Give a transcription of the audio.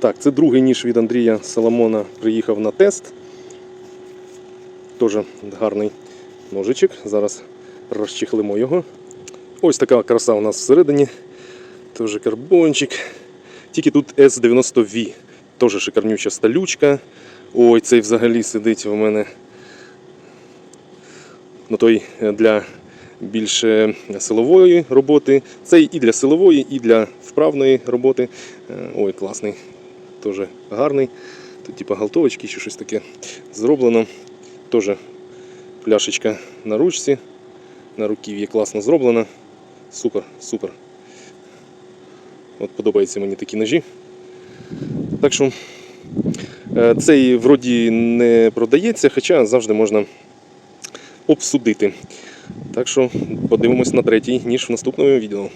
Так, це другий ніж від Андрія Соломона приїхав на тест. Теж гарний ножичок. Зараз розчехлимо його. Ось така краса у нас всередині. Теж карбончик. Тільки тут S90V. Теж шикарнюча сталючка. Ой, цей взагалі сидить у мене на той е, для більше силової роботи. Цей і для силової, і для вправної роботи. Е, Ой, класний. Теж гарний. Тут типа галтовочки чи щось таке зроблено. Теж пляшечка на ручці. На руків'ї класно зроблена. Супер, супер. От подобаються мені такі ножі. Так що е, цей вроді не продається, хоча завжди можна обсудити. Так що подивимось на третій ніж в наступному відео.